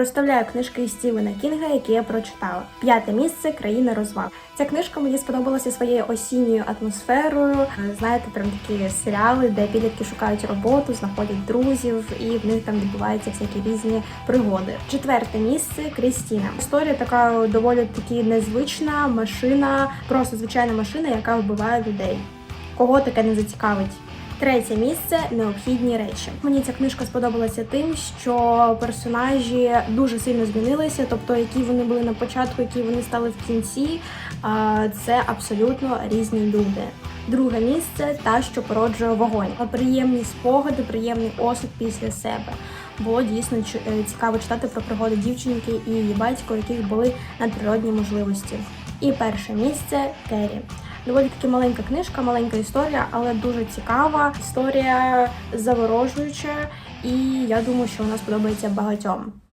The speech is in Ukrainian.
Розставляю книжки Стівена Кінга, які я прочитала. П'яте місце країна розваг. Ця книжка мені сподобалася своєю осінньою атмосферою. Е, Знаєте, прям такі серіали, де підлітки шукають роботу, знаходять друзів, і в них там відбуваються всякі різні пригоди. Четверте місце Крістіна. Історія така доволі таки незвична машина, просто звичайна машина, яка вбиває людей. Кого таке не зацікавить? Третє місце необхідні речі. Мені ця книжка сподобалася тим, що персонажі дуже сильно змінилися, тобто які вони були на початку, які вони стали в кінці. Це абсолютно різні люди. Друге місце та, що породжує вогонь. Приємні спогади, приємний осуд після себе. Було дійсно е, цікаво читати про пригоди дівчинки і її батька, у яких були надприродні можливості. І перше місце Керрі. Доволі таки маленька книжка, маленька історія, але дуже цікава. Історія заворожуюча, і я думаю, що вона сподобається багатьом.